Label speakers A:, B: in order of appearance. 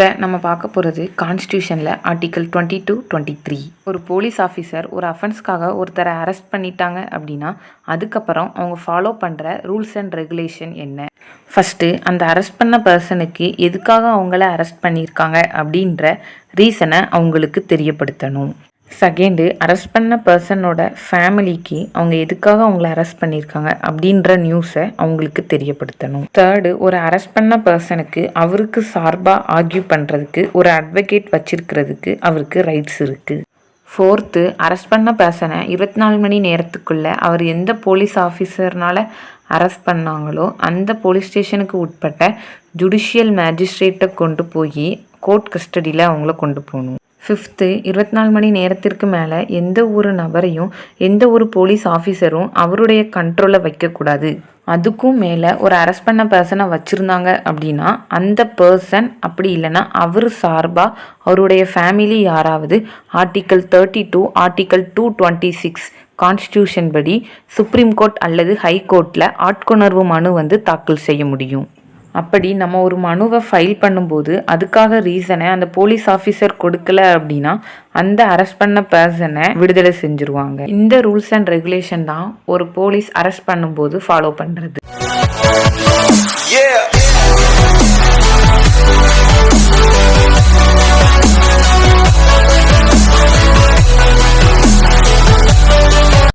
A: இப்போ நம்ம பார்க்க போகிறது கான்ஸ்டியூஷனில் article twenty two twenty three ஒரு போலீஸ் ஆஃபீஸர் ஒரு அஃபென்ஸ்க்காக ஒருத்தரை அரெஸ்ட் பண்ணிட்டாங்க அப்படின்னா அதுக்கப்புறம் அவங்க ஃபாலோ பண்ணுற ரூல்ஸ் அண்ட் ரெகுலேஷன் என்ன? ஃபஸ்ட்டு அந்த அரெஸ்ட் பண்ண பர்சனுக்கு எதுக்காக அவங்கள அரெஸ்ட் பண்ணியிருக்காங்க அப்படின்ற ரீசனை அவங்களுக்கு தெரியப்படுத்தணும். செகண்டு அரெஸ்ட் பண்ண பர்சனோட ஃபேமிலிக்கு அவங்க எதுக்காக அவங்கள அரெஸ்ட் பண்ணியிருக்காங்க அப்படின்ற நியூஸை அவங்களுக்கு தெரியப்படுத்தணும். தேர்டு ஒரு அரெஸ்ட் பண்ண பர்சனுக்கு அவருக்கு சார்பாக ஆர்கியூ பண்ணுறதுக்கு ஒரு அட்வொகேட் வச்சிருக்கிறதுக்கு அவருக்கு ரைட்ஸ் இருக்குது ஃபோர்த்து அரெஸ்ட் பண்ண பர்சனை இருபத்தி நாலு மணி நேரத்துக்குள்ளே அவர் எந்த போலீஸ் ஆஃபீஸர்னால அரெஸ்ட் பண்ணாங்களோ அந்த போலீஸ் ஸ்டேஷனுக்கு உட்பட்ட ஜுடிஷியல் மேஜிஸ்ட்ரேட்டை கொண்டு போய் கோர்ட் கஸ்டடியில் அவங்கள கொண்டு போகணும். ஃபிஃப்த்து இருபத்தி நாலு மணி நேரத்திற்கு மேலே எந்த ஒரு நபரையும் எந்த ஒரு போலீஸ் ஆஃபீஸரும் அவருடைய கண்ட்ரோலில் வைக்கக்கூடாது. அதுக்கும் மேலே ஒரு அரெஸ்ட் பண்ண பர்சனை வச்சுருந்தாங்க அப்படின்னா அந்த பர்சன் அப்படி இல்லைன்னா அவர் சார்பாக அவருடைய ஃபேமிலி யாராவது article thirty two article two twenty six constitution படி சுப்ரீம் கோர்ட் அல்லது ஹை கோர்ட்டில் ஆட்கொணர்வு மனு வந்து தாக்கல் செய்ய முடியும். அப்படி நம்ம ஒரு மனுவை ஃபைல் பண்ணும்போது அதுக்காக ரீசனை அந்த போலீஸ் ஆஃபீஸர் கொடுக்கல அப்படின்னா அந்த அரெஸ்ட் பண்ண பர்சனை விடுதலை செஞ்சுருவாங்க. இந்த ரூல்ஸ் அண்ட் ரெகுலேஷன் தான் ஒரு போலீஸ் அரெஸ்ட் பண்ணும்போது ஃபாலோ பண்ணுறது